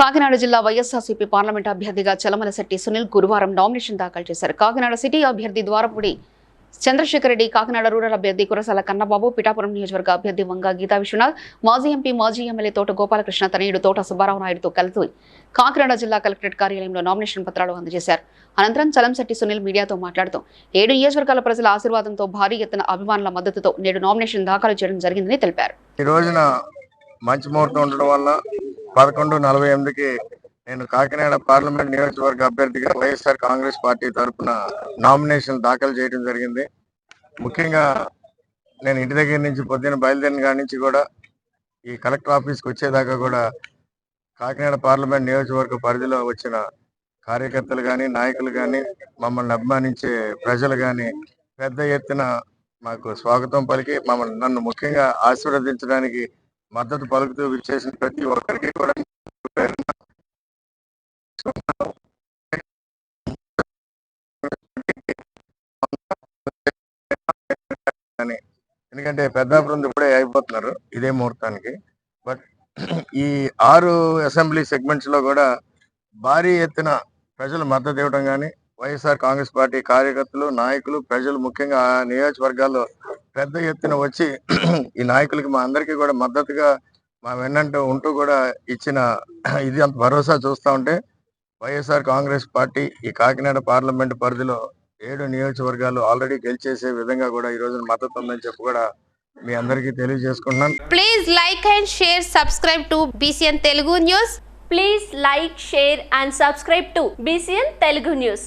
కాకినాడ జిల్లా వైఎస్ఆర్సీపీ పార్లమెంట్ అభ్యర్థిగా చలమలశెట్టి సునీల్ గురువారం నామినేషన్ దాఖలు చేశారు. కాకినాడ సిటీ అభ్యర్థి ద్వారపుడి చంద్రశేఖర్ రెడ్డి కాకినాడ రూరల్ అభ్యర్థి కురసాల కన్నబాబు పిఠాపురం నియోజకవర్గ అభ్యర్థి వంగ గీతా విశ్వనాథ్ మాజీ ఎంపీ మాజీ ఎమ్మెల్యే తోట గోపాలకృష్ణ తనయుడు తోట సుబ్బారావు నాయుడుతో కలిసి కాకినాడ జిల్లా కలెక్టరేట్ కార్యాలయంలో నామినేషన్ పత్రాలు అందజేశారు. అనంతరం చలంశెట్టి సునీల్ మీడియాతో మాట్లాడుతూ ఏడు నియోజకవర్గాల ప్రజల ఆశీర్వాదంతో భారీ ఎత్తున అభిమానుల మద్దతుతో నేడు నామినేషన్ దాఖలు చేయడం జరిగిందని తెలిపారు. ఈ రోజున మంచి ముహూర్తం ఉండడం వల్ల పదకొండు నలభై ఎనిమిదికి నేను కాకినాడ పార్లమెంట్ నియోజకవర్గ అభ్యర్థిగా వైఎస్ఆర్ కాంగ్రెస్ పార్టీ తరఫున నామినేషన్ దాఖలు చేయడం జరిగింది. ముఖ్యంగా నేను ఇంటి దగ్గర నుంచి పొద్దున్న బయలుదేరిన కాడి నుంచి కూడా ఈ కలెక్టర్ ఆఫీస్కి వచ్చేదాకా కూడా కాకినాడ పార్లమెంట్ నియోజకవర్గ పరిధిలో వచ్చిన కార్యకర్తలు కానీ నాయకులు కానీ మమ్మల్ని అభిమానించే ప్రజలు కానీ పెద్ద ఎత్తున మాకు స్వాగతం పలికి మమ్మల్ని నన్ను ముఖ్యంగా ఆశీర్వదించడానికి మద్దతు పలుకుతూ విచ్చేసిన ప్రతి ఒక్కరికి కూడా ఎందుకంటే పెద్ద ఎందుకంటే పెద్దాపురం ఇప్పుడే అయిపోతున్నారు ఇదే ముహూర్తానికి. బట్ ఈ ఆరు అసెంబ్లీ సెగ్మెంట్స్లో కూడా భారీ ఎత్తున ప్రజలు మద్దతు ఇవ్వడం కానీ వైఎస్ఆర్ కాంగ్రెస్ పార్టీ కార్యకర్తలు నాయకులు ప్రజలు ముఖ్యంగా ఆ నియోజకవర్గాల్లో పెద్ద ఎత్తున వచ్చి ఈ నాయకులకి మా అందరికీ కూడా మద్దతుగా మా వెన్నంటూ ఉంటూ కూడా ఇచ్చిన ఇది అంత భరోసా చూస్తా ఉంటే వైఎస్ఆర్ కాంగ్రెస్ పార్టీ ఈ కాకినాడ పార్లమెంట్ పరిధిలో ఏడు నియోజకవర్గాలు ఆల్రెడీ గెలిచేసే విధంగా కూడా ఈ రోజున మద్దతు ఉందని చెప్పి కూడా మీ అందరికీ తెలియజేసుకుంటున్నాను. Please like and share subscribe to BCN Telugu news please like share and subscribe to BCN Telugu news